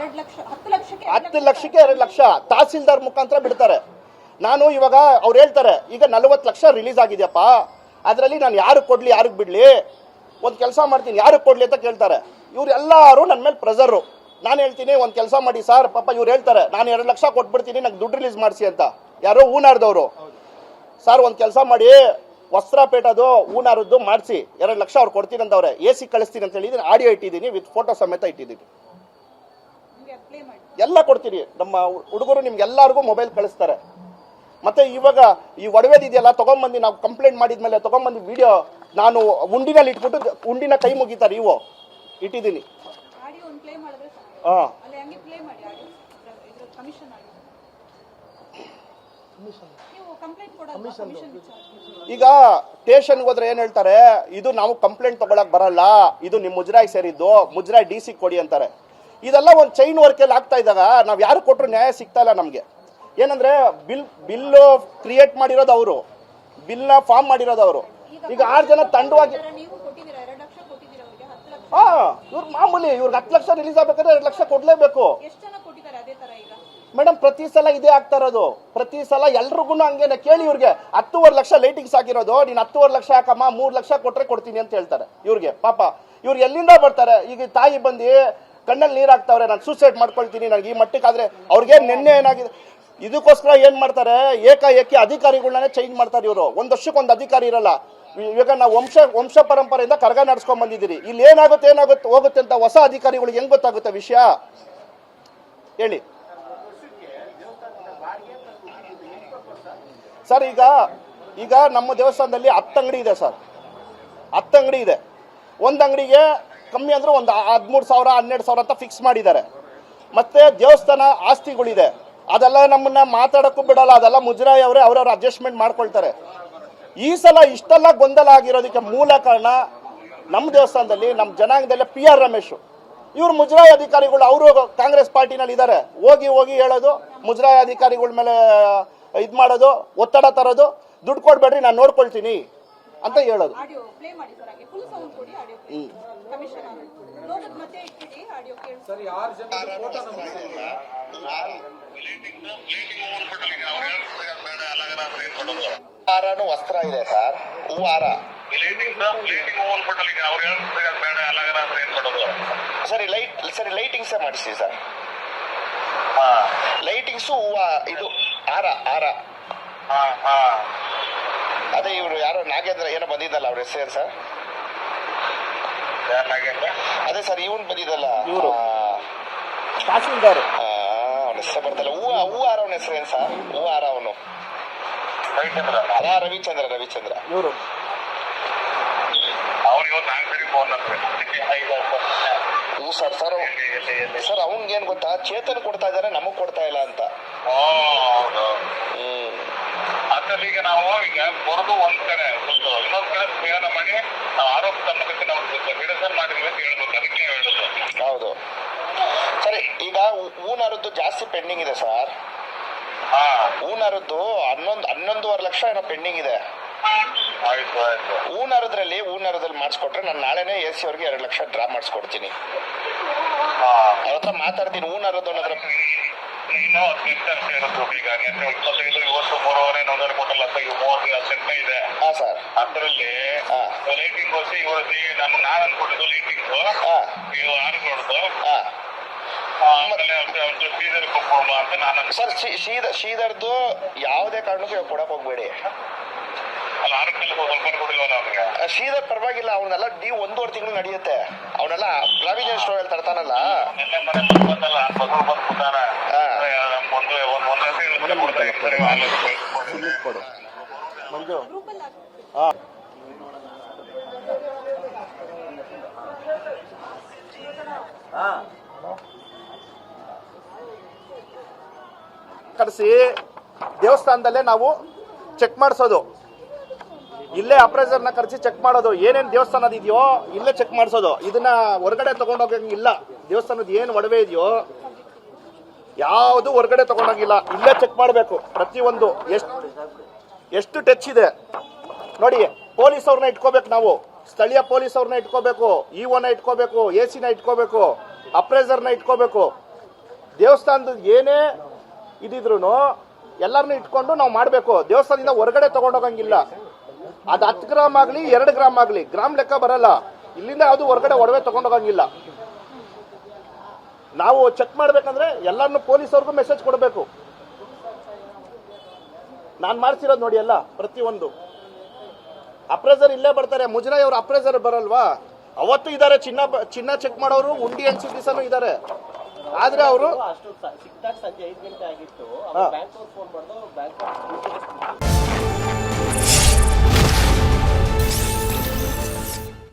ಹತ್ತು ಲಕ್ಷಕ್ಕೆ ಎರಡ್ ಲಕ್ಷ. ತಹಸೀಲ್ದಾರ್ ಮುಖಾಂತರ ಬಿಡ್ತಾರೆ. ನಾನು ಇವಾಗ ಅವ್ರು ಹೇಳ್ತಾರೆ ಈಗ ನಲವತ್ತು ಲಕ್ಷ ರಿಲೀಸ್ ಆಗಿದೆಯಪ್ಪ. ಅದರಲ್ಲಿ ನಾನು ಯಾರಿಗೆ ಕೊಡ್ಲಿ ಯಾರಿಗೆ ಬಿಡ್ಲಿ? ಒಂದು ಕೆಲಸ ಮಾಡ್ತೀನಿ ಯಾರಿಗೆ ಕೊಡ್ಲಿ ಅಂತ ಕೇಳ್ತಾರೆ. ಇವ್ರು ಎಲ್ಲರೂ ನನ್ನ ಮೇಲೆ ಪ್ರೆಸರು ನಾನು ಹೇಳ್ತೀನಿ ಒಂದು ಕೆಲಸ ಮಾಡಿ ಸರ್ ಪಾಪ ಇವ್ರು ಹೇಳ್ತಾರೆ ನಾನು ಎರಡು ಲಕ್ಷ ಕೊಟ್ಬಿಡ್ತೀನಿ ನಂಗೆ ದುಡ್ಡು ರಿಲೀಸ್ ಮಾಡಿಸಿ ಅಂತ. ಯಾರೋ ಹೂನಾರ್ದವರು. ಸರ್ ಒಂದು ಕೆಲಸ ಮಾಡಿ ವಸ್ತ್ರಪೇಟದು ಹೂನಾರದ್ದು ಮಾಡಿಸಿ. ಎರಡು ಲಕ್ಷ ಅವ್ರು ಕೊಡ್ತೀನಿ ಅಂತವ್ರೆ ಎ ಸಿ ಕಳಿಸ್ತೀನಿ ಅಂತ ಹೇಳಿದ್ರೆ ಆಡಿಯೋ ಇಟ್ಟಿದ್ದೀನಿ ವಿತ್ ಫೋಟೋ ಸಮೇತ ಇಟ್ಟಿದ್ದೀನಿ ಎಲ್ಲ ಕೊಡ್ತೀರಿ ನಮ್ಮ ಹುಡುಗರು ನಿಮ್ಗೆಲ್ಲರಿಗೂ ಮೊಬೈಲ್ ಕಳಿಸ್ತಾರೆ. ಮತ್ತೆ ಇವಾಗ ಈ ಒಡವೆದಿದೆಯಲ್ಲ ತಗೊಂಬಂದು ನಾವು ಕಂಪ್ಲೇಂಟ್ ಮಾಡಿದ್ಮೇಲೆ ತಗೊಂಬಂದು ವಿಡಿಯೋ ನಾನು ಉಂಡಿನಲ್ಲಿ ಇಟ್ಬಿಟ್ಟು ಉಂಡಿನ ಕೈ ಮುಗಿತಾರೆ ಇವು ಇಟ್ಟಿದ್ದೀನಿ. ಪ್ಲೇ ಮಾಡಿದ್ರೆ ಸಾಕು. ಹಾಂ. ಅಲ್ಲಿ ಪ್ಲೇ ಮಾಡಿ ಆಡಿಯೋ ಇದ್ರ ಕಮಿಷನ್ ಆಡಿಯೋ ನೀವು ಕಂಪ್ಲೇಂಟ್ ಕೊಡಲ್ಲ ಕಮಿಷನ್ ವಿಚಾರ ಈಗ ಸ್ಟೇಷನ್ಗೆ ಹೋದ್ರೆ ಏನ್ ಹೇಳ್ತಾರೆ? ಇದು ನಾವು ಕಂಪ್ಲೇಂಟ್ ತಗೊಳಕ್ ಬರಲ್ಲ. ಇದು ನಿಮ್ ಮುಜರಾಯಿ ಸೇರಿದ್ದು. ಮುಜರಾಯಿ ಡಿ ಸಿ ಕೊಡಿ ಅಂತಾರೆ. ಇದೆಲ್ಲ ಒಂದು ಚೈನ್ ವರ್ಕಲ್ಲಿ ಆಗ್ತಾ ಇದ್ದಾಗ ನಾವು ಯಾರು ಕೊಟ್ಟರು ನ್ಯಾಯ ಸಿಗ್ತಾ ಇಲ್ಲ ನಮಗೆ. ಏನಂದ್ರೆ ಬಿಲ್ ಬಿಲ್ ಕ್ರಿಯೇಟ್ ಮಾಡಿರೋದು ಅವರು. ಬಿಲ್ನ ಫಾರ್ಮ್ ಮಾಡಿರೋದು ಅವರು. ಈಗ ಆರು ಜನ ತಂಡವಾಗಿ ಹಾ ಇವ್ರು ಮಾಮೂಲಿ ಇವ್ರಿಗೆ ಹತ್ತು ಲಕ್ಷ ರಿಲೀಸ್ ಆಗ್ಬೇಕಾದ್ರೆ ಎರಡು ಲಕ್ಷ ಕೊಡ್ಲೇಬೇಕು. ಮೇಡಮ್ ಪ್ರತಿ ಸಲ ಇದೇ ಆಗ್ತಾ ಇರೋದು. ಪ್ರತಿ ಸಲ ಎಲ್ರಿಗೂ ಹಂಗೇನೆ ಕೇಳಿ ಇವ್ರಿಗೆ. ಹತ್ತುವರೆ ಲಕ್ಷ ಲೈಟಿಂಗ್ಸ್ ಆಗಿರೋದು ನೀನು ಹತ್ತುವರೆ ಲಕ್ಷ ಹಾಕಮ್ಮ ಮೂರು ಲಕ್ಷ ಕೊಟ್ರೆ ಕೊಡ್ತೀನಿ ಅಂತ ಹೇಳ್ತಾರೆ ಇವ್ರಿಗೆ. ಪಾಪ ಇವ್ರು ಎಲ್ಲಿಂದ ಬರ್ತಾರೆ? ಈಗ ತಾಯಿ ಬಂದು ಕಣ್ಣಲ್ಲಿ ನೀರು ಹಾಕ್ತಾವ್ರೆ ನಾನು ಸೂಸೈಡ್ ಮಾಡ್ಕೊಳ್ತೀನಿ ನನಗೆ ಈ ಮಟ್ಟಕ್ಕಾದ್ರೆ ಅವ್ರಿಗೆ ನಿನ್ನೆ ಏನಾಗಿದೆ? ಇದಕ್ಕೋಸ್ಕರ ಏನು ಮಾಡ್ತಾರೆ? ಏಕಾಏಕಿ ಅಧಿಕಾರಿಗಳನ್ನೇ ಚೇಂಜ್ ಮಾಡ್ತಾರೆ ಇವರು. ಒಂದು ವರ್ಷಕ್ಕೆ ಒಂದು ಅಧಿಕಾರಿ ಇರಲ್ಲ. ಇವಾಗ ನಾವು ವಂಶ ವಂಶ ಪರಂಪರೆಯಿಂದ ಕರ್ಗ ನಡ್ಸ್ಕೊಂಡ್ ಬಂದಿದ್ದೀರಿ. ಇಲ್ಲಿ ಏನಾಗುತ್ತೆ ಏನಾಗುತ್ತೆ, ಹೋಗುತ್ತೆ ಅಂತ ಹೊಸ ಅಧಿಕಾರಿಗಳಿಗೆ ಹೆಂಗ್ ಗೊತ್ತಾಗುತ್ತೆ ವಿಷಯ? ಹೇಳಿ. ಸರ್, ಈಗ ಈಗ ನಮ್ಮ ದೇವಸ್ಥಾನದಲ್ಲಿ ಹತ್ತು ಅಂಗಡಿ ಇದೆ ಸರ್. ಹತ್ತು ಅಂಗಡಿ ಇದೆ. ಒಂದು ಅಂಗಡಿಗೆ ಕಮ್ಮಿ ಅಂದ್ರೆ ಒಂದು ಹದಿಮೂರು ಸಾವಿರ, ಹನ್ನೆರಡು ಸಾವಿರ ಅಂತ ಫಿಕ್ಸ್ ಮಾಡಿದ್ದಾರೆ. ಮತ್ತೆ ದೇವಸ್ಥಾನ ಆಸ್ತಿಗಳಿದೆ. ಅದೆಲ್ಲ ನಮ್ಮನ್ನ ಮಾತಾಡಕ್ಕೂ ಬಿಡಲ್ಲ. ಅದೆಲ್ಲ ಮುಜರಾಯಿ ಅವರೇ ಅವ್ರವ್ರ ಅಡ್ಜಸ್ಟ್ಮೆಂಟ್ ಮಾಡ್ಕೊಳ್ತಾರೆ. ಈ ಸಲ ಇಷ್ಟೆಲ್ಲ ಗೊಂದಲ ಆಗಿರೋದಕ್ಕೆ ಮೂಲ ಕಾರಣ ನಮ್ಮ ದೇವಸ್ಥಾನದಲ್ಲಿ ನಮ್ಮ ಜನಾಂಗದಲ್ಲಿ ಪಿ ಆರ್ ರಮೇಶ್. ಇವ್ರು ಮುಜರಾಯಿ ಅಧಿಕಾರಿಗಳು, ಅವರು ಕಾಂಗ್ರೆಸ್ ಪಾರ್ಟಿನಲ್ಲಿ ಇದ್ದಾರೆ ಹೋಗಿ ಹೋಗಿ ಹೇಳೋದು, ಮುಜರಾಯಿ ಅಧಿಕಾರಿಗಳ ಮೇಲೆ ಇದು ಮಾಡೋದು, ಒತ್ತಡ ತರೋದು. ದುಡ್ಡು ಕೊಡ್ಬೇಡ್ರಿ, ನಾನು ನೋಡ್ಕೊಳ್ತೀನಿ. ಅಂತ ಹೇಳೋದು. ಆಡಿಯೋ ಪ್ಲೇ ಮಾಡಿ ಸರ್ ಹಾಗೆ ಫುಲ್ ಸೌಂಡ್ ಕೊಡಿ ಆಡಿಯೋ ಪ್ಲೇ. ಕಮಿಷನ್ ಲೋಗದ ಮತ್ತೆ ಇಟ್ಬಿಡಿ ಆಡಿಯೋ ಕೇಳಿಸಿ ಸರ್ ಯಾರು ಜನ ಫೋಟೋ ನಮ್ಗೆ ಹಾರನು ವಸ್ತ್ರ ಇದೆ ಸರ್. ಹೂ ಹಾರ ಸರಿ ಲೈಟ್ ಸರಿ ಲೈಟಿಂಗ್ಸೇ ಮಾಡಿಸಿ ಸರ್. ಲೈಟಿಂಗ್ಸು ಹೂವ ಇದು ಹಾರ ಹಾರ. ಅದೇ ಇವರು ಯಾರೋ ನಾಗೇಂದ್ರ ಏನೋ ಬಂದಿದ್ದಲ್ಲ ಅವ್ರ ಹೆಸರು ಸರ್? ಅದೇ ಸರ್ ಇವನ್ ಬಂದಿದ್ದಲ್ಲ. ಇವ್ರು. ಆ, ತಹಸೀಲ್ದಾರ್ ಹೆಸರು ಬರ್ತಲ್ಲ. ಹೂ ಹೂ ಆರವನ ಅವನ ಹೆಸರು ಏನ್ ಸರ್? ಹೂ ಆರವನು ಅವನು ಅದ ರವಿಚಂದ್ರ ರವಿಚಂದ್ರ. ಇವರು. ಹ್ಞೂ ಸರ್ ಸರ್ ಸರ್ ಅವ್ನ್ಗೇನ್ ಗೊತ್ತಾ? ಚೇತನ್ ಕೊಡ್ತಾ ಇದಾರೆ ನಮಗ್ ಕೊಡ್ತಾ ಇಲ್ಲ ಅಂತ. ಹ್ಮ್. ಅದ್ರಲ್ಲಿ ಈಗ ನಾವು ಈಗ ಬರೋದು ಒಂದ್ ಕಡೆ ಒಂದು ಇನ್ನೊಂದ್ ಕಡೆ ಪ್ರಯಾಣ ಮಾಡಿ ನಾವು ಆರೋಪ ತಮ್ಮಕ್ಕೆ ನಾವು ನಿರಸನ ಮಾಡಿದ್ವಿ ಅಂತ ಹೇಳ್ಬೇಕು ಅದಕ್ಕೆ ಹೇಳುದು ಹೌದು. ಸರಿ ಈಗ ಊನರದ್ದು ಹೂನಾರದ್ದು ಜಾಸ್ತಿ ಪೆಂಡಿಂಗ್ ಇದೆ ಸರ್. ಹಾ. ಹೂನಾರದ್ದು ಹನ್ನೊಂದು ಹನ್ನೊಂದುವರೆ ಲಕ್ಷ ಏನೋ ಪೆಂಡಿಂಗ್ ಇದೆ. ಆಯ್ತು ಆಯ್ತು. ಹೂನಾರದ್ರಲ್ಲಿ ಹೂನಾರದಲ್ಲಿ ಮಾಡಿಸ್ಕೊಟ್ರೆ ನಾನು ನಾಳೆನೇ ಎ ಸಿ ಅವ್ರಿಗೆ ಎರಡು ಲಕ್ಷ ಡ್ರಾ ಮಾಡಿಸ್ಕೊಡ್ತೀನಿ. ಅವ್ರ ಹತ್ರ ಮಾತಾಡ್ತೀನಿ ಹೂನಾರದ್ದು ಅನ್ನೋದ್ರ ಇನ್ನೂ ಈಗ ಇಪ್ಪತ್ತೈದು ಇವತ್ತು ಮೂರುವರೆ ಅಂತ ಮೂವತ್ತು ಇದೆ. ಹಾ ಸರ್ ಅದ್ರಲ್ಲಿ. ಲೈಟಿಂಗ್ ಇವತ್ತು ನಾನು ನಾನು ಅನ್ಕೊಂಡಿದ್ದು ಲೈಟಿಂಗ್ ಆರು ನಾನು ಸರ್ ಶೀದ ಶೀದರ್ದು ಯಾವುದೇ ಕಾರಣಕ್ಕೂ ಇವಾಗ ಕೊಡಕ್ ಹೋಗ್ಬೇಡಿ. ಶ್ರೀಧರ್ ಪರವಾಗಿಲ್ಲ ಅವನ್ನೆಲ್ಲ ಡಿ ಒಂದೂವರೆ ತಿಂಗಳು ನಡೆಯುತ್ತೆ. ಅವನೆಲ್ಲ ಪ್ರಾವಿಜನ್ ಸ್ಟೋರ್ ಅಲ್ಲಿ ತರ್ತಾನಲ್ಲ ನಿನ್ನೆ ಮನೆ ಬಂದಲ್ಲ ಬಸವ ಬಂದು ಕೂತಾನ ಹಾ. ಒಂದು ಒಂದ್ ಒಂದೇ ತಿಂಗಳು ಕೊಡ್ತಾ ಇರ್ತಾರೆ ಆಮೇಲೆ ಕೊಡು ಮಂಜು ಗ್ರೂಪಲ್ಲಿ ಹಾಕಿ ಹಾ ಕರೆಸಿ, ದೇವಸ್ಥಾನದಲ್ಲೇ ನಾವು ಚೆಕ್ ಮಾಡಿಸೋದು. ಇಲ್ಲೇ ಅಪ್ರೈಸರ್ನ ಕರೆಸಿ ಚೆಕ್ ಮಾಡೋದು. ಏನೇನು ದೇವಸ್ಥಾನದ ಇದೆಯೋ, ಇಲ್ಲೇ ಚೆಕ್ ಮಾಡಿಸೋದು. ಇದನ್ನ ಹೊರಗಡೆ ತಗೊಂಡೋಗಂಗಿಲ್ಲ ದೇವಸ್ಥಾನದ ಏನು ಒಡವೆ ಇದೆಯೋ ಯಾವುದು ಹೊರಗಡೆ ತಗೊಂಡಂಗಿಲ್ಲ. ಇಲ್ಲೇ ಚೆಕ್ ಮಾಡಬೇಕು. ಪ್ರತಿಯೊಂದು ಎಷ್ಟು ಎಷ್ಟು ಟಚ್ ಇದೆ. ನೋಡಿ ಪೊಲೀಸ್ ಅವ್ರನ್ನ ಇಟ್ಕೋಬೇಕು ನಾವು. ಸ್ಥಳೀಯ ಪೊಲೀಸ್ ಅವ್ರನ್ನ ಇಟ್ಕೋಬೇಕು ಇಒನ ಇಟ್ಕೋಬೇಕು ಎ ಸಿನ ಇಟ್ಕೋಬೇಕು ಅಪ್ರೈಸರ್ನ ಇಟ್ಕೋಬೇಕು. ದೇವಸ್ಥಾನದ ಏನೇ ಇದಿದ್ರು ಎಲ್ಲರನ್ನೂ ಇಟ್ಕೊಂಡು ನಾವು ಮಾಡಬೇಕು. ದೇವಸ್ಥಾನದಿಂದ ಹೊರಗಡೆ ತಗೊಂಡೋಗಂಗಿಲ್ಲ. ಅದು ಹತ್ತು ಗ್ರಾಮ್ ಆಗಲಿ, ಎರಡು ಗ್ರಾಮ್ ಆಗಲಿ, ಗ್ರಾಮ್ ಲೆಕ್ಕ ಬರಲ್ಲ. ಇಲ್ಲಿಂದ ಯಾವುದು ಹೊರಗಡೆ ಒಡವೆ ತಗೊಂಡೋಗಂಗಿಲ್ಲ. ನಾವು ಚೆಕ್ ಮಾಡ್ಬೇಕಂದ್ರೆ ಪೊಲೀಸ್ ಪೊಲೀಸವ್ರಿಗೂ ಮೆಸೇಜ್ ಕೊಡಬೇಕು. ನಾನು ಮಾಡ್ತಿರೋದು ನೋಡಿ ಎಲ್ಲ ಪ್ರತಿಯೊಂದು. ಅಪ್ರೈಸರ್ ಇಲ್ಲೇ ಬರ್ತಾರೆ. ಮುಜರಾಯಿ ಅವರು ಅಪ್ರೇಸರ್ ಬರಲ್ವಾ? ಅವತ್ತು ಇದ್ದಾರೆ ಚಿನ್ನ ಚಿನ್ನ ಚೆಕ್ ಮಾಡೋರು ಉಂಡಿ ಅನ್ಸಿದ ದಿವಸನೂ ಇದ್ದಾರೆ ಆದ್ರೆ ಅವರು ಅಷ್ಟು ಸಂಜೆ ಗಂಟೆ ಆಗಿತ್ತು.